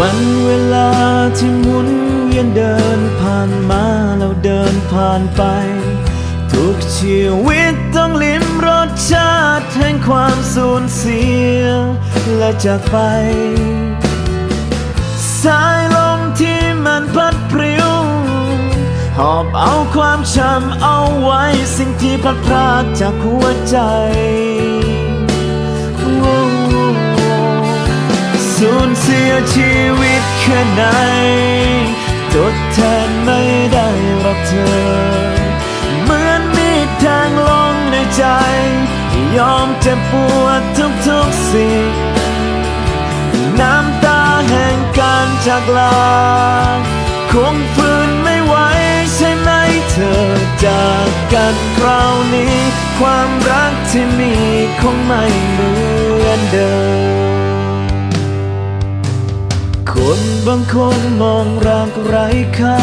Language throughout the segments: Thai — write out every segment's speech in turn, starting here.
วันเวลาที่หมุนเวียนเดินผ่านมาแล้วเดินผ่านไป ทุกชีวิตต้องลิ้มรสชาติแห่งความสูญเสีย และจากไป สายลมที่มันพัดพริ้ว หอบเอาความช้ำเอาไว้สิ่งที่พลัดพรากจากหัวใจ สูญเสียชีวิตแค่ไหนทดแทนไม่ได้หรอกเธอ เหมือนมีดแทงลงในใจ ยอมเจ็บปวดทุกๆสิ่งน้ำตาแห่งการจากลา คงฝืนไม่ไหวใช่ไหมเธอจากกันคราวนี้ ความรักที่มีคงไม่เหมือนเดิม คนบางคนมองรักไร้ค่า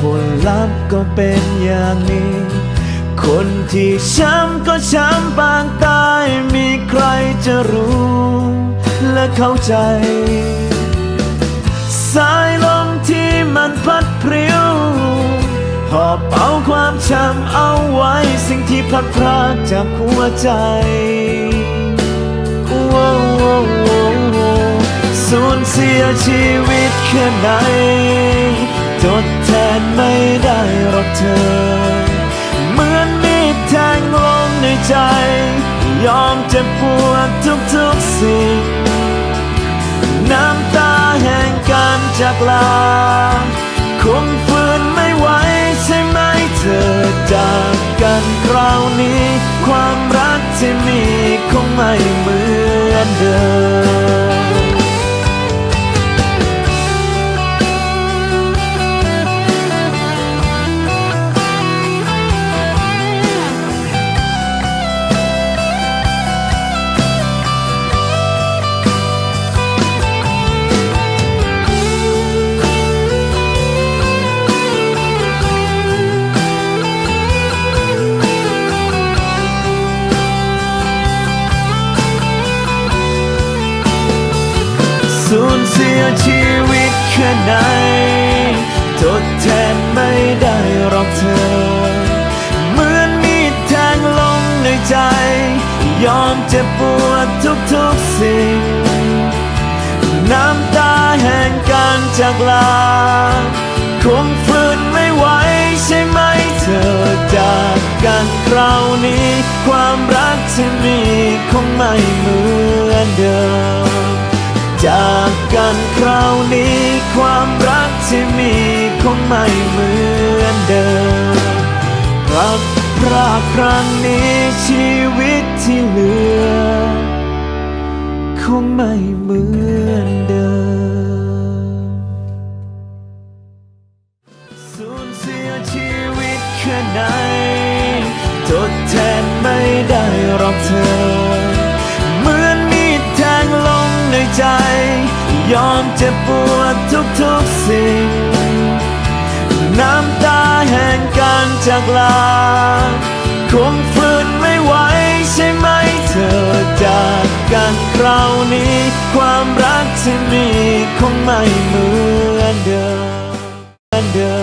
ผลลัพธ์ก็เป็นอย่างนี้ คนที่ช้ำก็ช้ำปางตายมีใครจะรู้และเข้าใจ สายลมที่มันพัดพริ้ว หอบเอาความช้ำเอาไว้สิ่งที่พัดพรากจากหัวใจ เสียชีวิตแค่ไหนทดแทนไม่ได้หรอกเธอ เหมือนมีดแทงลงในใจ ยอมเจ็บปวดทุกๆสิ่ง น้ำตาแห่งการจากลา คงฝืนไม่ไหวใช่ไหมเธอจากกันคราวนี้ ความรักที่มีคงไม่เหมือนเดิม เสียชีวิตแค่ไหนทดแทนไม่ได้หรอกเธอ เหมือนมีดแทงลงในใจ ยอมเจ็บปวดทุกๆสิ่ง น้ำตาแห่งการจากลา คงฝืนไม่ไหวใช่ไหมเธอจากกันคราวนี้ ความรักที่มีคงไม่เหมือนเดิม จากกันคราวนี้ความรักที่มีคงไม่เหมือนเดิม รักพรากครั้งนี้ชีวิตที่เหลือ คงไม่เหมือนเดิม สูญเสียชีวิตแค่ไหน ยอมเจ็บปวดทุกๆสิ่ง น้ำตาแห่งการจากลา คงฝืนไม่ไหวใช่ไหมเธอจากกันคราวนี้ ความรักที่มีคงไม่เหมือนเดิม